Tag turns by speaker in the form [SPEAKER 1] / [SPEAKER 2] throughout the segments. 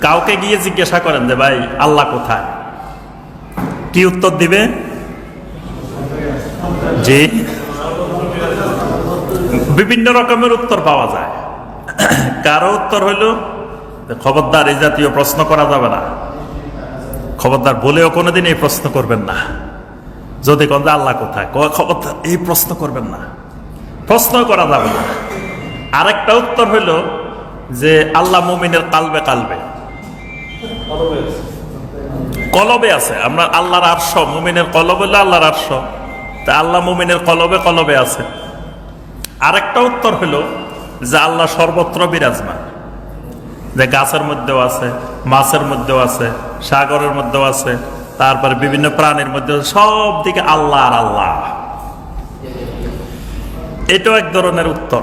[SPEAKER 1] কাউকে গিয়ে জিজ্ঞাসা করেন যে, ভাই, আল্লাহ কোথায়? কি উত্তর দিবে? জি। বিভিন্ন রকমের উত্তর পাওয়া যায়। কারও উত্তর হইল খবরদার, এই জাতীয় প্রশ্ন করা যাবে না। খবরদার বলেও কোনোদিন এই প্রশ্ন করবেন না। যদি কোন যে, আল্লাহ কোথায়? খবরদার, এই প্রশ্ন করবেন না। প্রশ্ন করা যাবে না। আরেকটা উত্তর হইল যে, আল্লাহ মুমিনের কালবে কালবে। কলবে আছে। আমরা আল্লাহর আরশ, মুমিনের কলব হইল আল্লাহর আরশ। তা আল্লাহ মুমিনের কলবে কলবে আছে। আরেকটা উত্তর হলো যে আল্লাহ সর্বত্র বিরাজমান। যে গাছের মধ্যেও আছে, মাছের মধ্যেও আছে, সাগরের মধ্যেও আছে, তারপরে বিভিন্ন প্রাণীর মধ্যে সব দিকে আল্লাহ আর আল্লাহ। এটাও এক ধরনের উত্তর।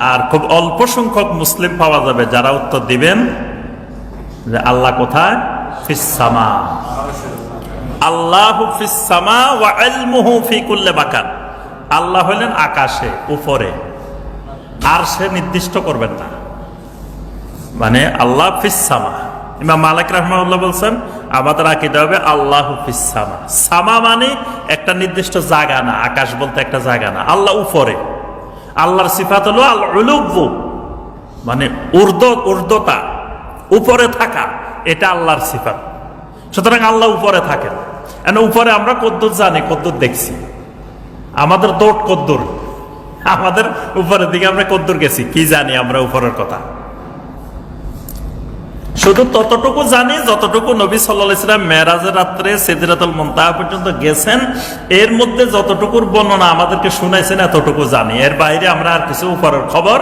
[SPEAKER 1] আর খুব অল্প সংখ্যক মুসলিম পাওয়া যাবে যারা উত্তর দিবেন। যে আল্লাহ কোথায়? আল্লাহ ফিসামা ওয়া আল্লাহ হলেন আকাশে, উপরে। আর সে নির্দিষ্ট করবেন না। মানে আল্লাহ ফিসামা ইমাম মালিক রহমাউল্লাহ বলছেন, আমাদের আকিদা হবে আল্লাহ ফিসামা সামা। মানে একটা নির্দিষ্ট জায়গা না, আকাশ বলতে একটা জায়গা না। আল্লাহ উপরে। আল্লাহর সিফাত হলো আল উলুব্বু মানে উর্দ উর্দতা উপরে থাকা, এটা আল্লাহর সিফাত। সুতরাং আল্লাহ উপরে থাকেন। এন উপরে আমরা কদ্দুর জানি, কদ্দুর দেখছি। আমাদের দোট কদ্দুর। আমাদের উপরের দিকে আমরা কদ্দুর গেছি, কি জানি আমরা উপরের কথা। শুধু ততটুকু জানি, যতটুকু নবী সাল্লাহ ইসলাম মেয়েরাজের রাত্রে সেদিরাতুল মন্তাহা পর্যন্ত গেছেন, এর মধ্যে যতটুকুর বর্ণনা আমাদেরকে শুনাইছেন, এতটুকু জানি। এর বাইরে আমরা আর কিছু উপরের খবর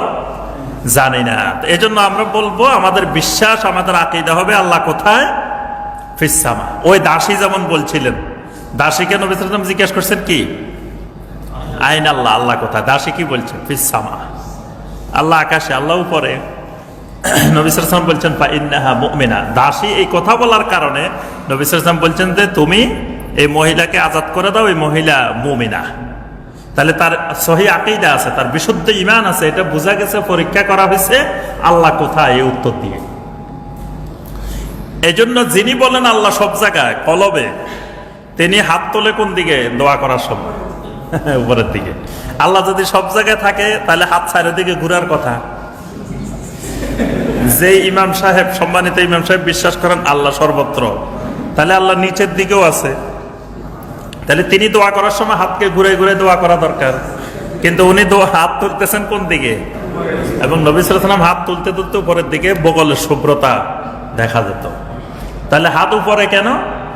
[SPEAKER 1] জানি না। এই জন্য আমরা বলব, আমাদের বিশ্বাস, আমাদের আকিদা হবে আল্লাহ কোথায়? ওই দাসী যেমন বলছিলেন দাসীকে নবী সাল্লাম জিজ্ঞেস করছেন কি? আইন আল্লাহ আল্লাহ কোথায়? দাসী কি বলছেন? ফিসামা আল্লাহ আকাশে, আল্লাহ উপরে। নবিসাম বলছেন পা দাসী এই কথা বলার কারণে নবিসাম বলছেন যে, তুমি এই মহিলাকে আজাদ করে দাও, এই মহিলা মুমিনা। তাহলে তার সহি আকিদা আছে, তার বিশুদ্ধ ইমান আছে, এটা বোঝা গেছে, পরীক্ষা করা হয়েছে, আল্লাহ কোথায় এই উত্তর দিয়ে। এই জন্য যিনি বলেন আল্লাহ সব জায়গায়, কলবে, তিনি হাত তোলে কোন দিকে? দোয়া করার সময়। উপরের দিকে। আল্লাহ যদি সব জায়গায় থাকে, তাহলে হাত ছাড়ের দিকে ঘুরার কথা। যে ইমাম সাহেব, সম্মানিত ইমাম সাহেব বিশ্বাস করেন, আল্লাহ সর্বত্র। তাহলে আল্লাহ নিচের দিকেও আছে। তাহলে তিনি দোয়া করার সময় হাতকে ঘুরে ঘুরে দোয়া করা দরকার। কিন্তু উনি দোয়া হাত তুলতেছেন কোন দিকে? এবং নবী সালাম হাত তুলতে তুলতে উপরের দিকে বগলের শুভ্রতা দেখা যেত। তাহলে হাত উপরে কেন?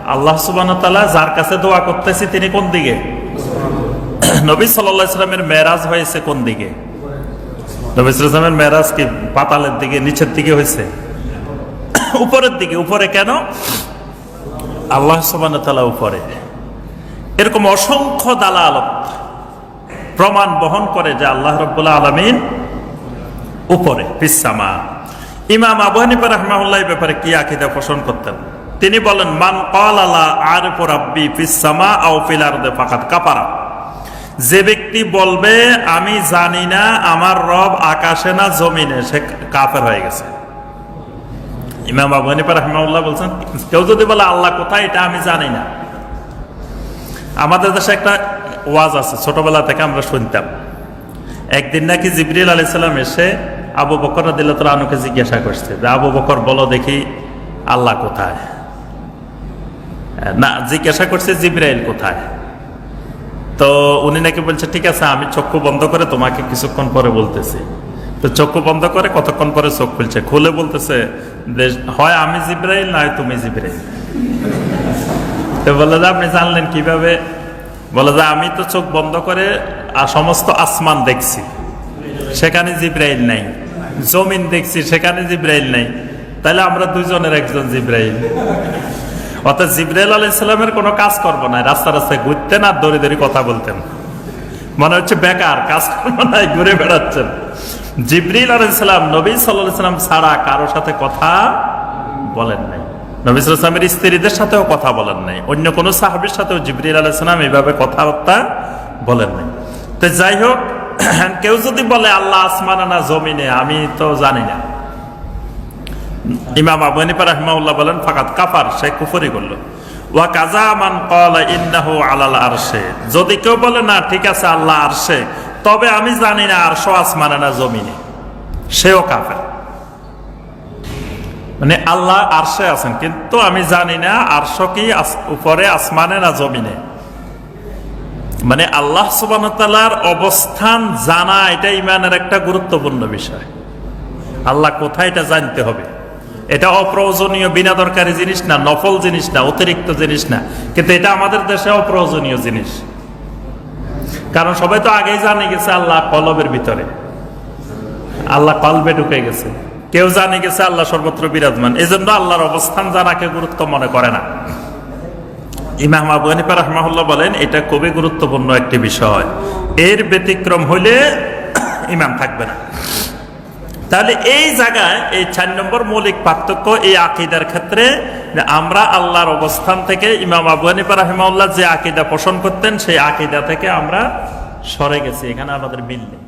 [SPEAKER 1] আল্লাহ তালা যার কাছে দোয়া করতেছি তিনি কোন দিকে? নবী ইসলামের মেরাজ হয়েছে কোন দিকে? নবিসের মেরাজ কি পাতালের দিকে, নিচের দিকে হয়েছে? উপরের দিকে, উপরে কেন? আল্লাহ সমান তালা উপরে। এরকম অসংখ্য দালালত প্রমাণ বহন করে যে আল্লাহ রব্বুল্লাহ আলমিন উপরে পিসামা ইমাম আবু হানিফা রহমাউল্লাহ ব্যাপারে কি আকিদা পোষণ করতেন? তিনি বলেন, মান কাপারা যে ব্যক্তি বলবে, আমি জানি না, আমার রব আকাশে না জমিনে, সে কাফের হয়ে গেছে। ইমাম আবু হানিফা রহমাউল্লাহ বলছেন, কেউ যদি বলে, আল্লাহ কোথায়, এটা আমি জানি না। আমাদের দেশে একটা ওয়াজ আছে, ছোটবেলা থেকে আমরা শুনতাম। একদিন নাকি জিবরিল আলি সাল্লাম এসে আবু বকর দিল্লা আনুকে জিজ্ঞাসা করছে যে, আবু বকর, বলো দেখি আল্লাহ কোথায়? না, জিজ্ঞাসা করছে, জিব্রাইল কোথায়? তো উনি নাকি বলছে, ঠিক আছে, আমি চক্ষু বন্ধ করে তোমাকে কিছুক্ষণ পরে বলতেছি। তো চক্ষু বন্ধ করে কতক্ষণ পরে চোখ খুলছে? খুলে বলতেছে হয় আমি জিব্রাইল, নয় তুমি জিব্রাইল। বলে যে, আপনি জানলেন কীভাবে? বলে যে, আমি তো চোখ বন্ধ করে আর সমস্ত আসমান দেখছি। সেখানে জিব্রাইল নাই। জমিন দেখছি, সেখানে জিব্রাইল নাই। তাহলে আমরা দুজনের একজন জিব্রাইল। অর্থাৎ জিব্রাইল আলাহ ইসলামের কোনো কাজ করব না। রাস্তা রাস্তায় ঘুরতেন আর দড়ি দড়ি কথা বলতেন। মনে হচ্ছে বেকার, কাজ করব নাই ঘুরে বেড়াচ্ছেন। জিব্রিল আলাইসালাম নবী সাল্লাম ছাড়া কারোর সাথে কথা বলেন নাই। নবী সাল্লামের স্ত্রীদের সাথেও কথা বলেন নাই। অন্য কোনো সাহাবির সাথেও জিব্রিল আলাইসালাম এইভাবে কথাবার্তা বলেন নাই। তো যাই হোক, কেউ যদি বলে, আল্লাহ আসমানা না জমিনে আমি তো জানি না। ইমাম আবু হানিফা বলেন ফাকাত কাফার সে কুফরি করল। ওয়া কাজা মান ক্বালা ইন্নাহু আলাল আরশে যদি কেউ বলে, না, ঠিক আছে, আল্লাহ আরশে তবে আমি জানি না আরশ আসমানে না জমিনে। সেও কাফের। মানে আল্লাহ আরশে আছেন, কিন্তু আমি জানি না আরশ কি উপরে আসমানে না জমিনে। মানে আল্লাহ সুবাহতালার অবস্থান জানা, এটা ইমানের একটা গুরুত্বপূর্ণ বিষয়। আল্লাহ কোথায় এটা জানতে হবে? এটা অপ্রয়োজনীয়, বিনা দরকারি জিনিস না, নফল জিনিস না, অতিরিক্ত জিনিস না, কিন্তু এটা আমাদের দেশে অপ্রয়োজনীয় জিনিস। কারণ সবাই তো আগেই জানে গেছে আল্লাহ কলবের ভিতরে। আল্লাহ কলবে ঢুকে গেছে। কেউ জানে গেছে আল্লাহ সর্বত্র বিরাজমান। এই জন্য আল্লাহর অবস্থান জানাকে গুরুত্ব মনে করে না। ইমাম রহমাহুল্লাহ বলেন, এটা খুবই গুরুত্বপূর্ণ একটি বিষয়। এর ব্যতিক্রম হইলে ইমাম থাকবে না। তাহলে এই জায়গায় এই চার নম্বর মৌলিক পার্থক্য এই আকিদার ক্ষেত্রে আমরা আল্লাহর অবস্থান থেকে ইমাম আবু হানিফা রহমাউল্লাহ যে আকিদা পোষণ করতেন, সেই আকিদা থেকে আমরা সরে গেছি। এখানে আমাদের মিল নেই।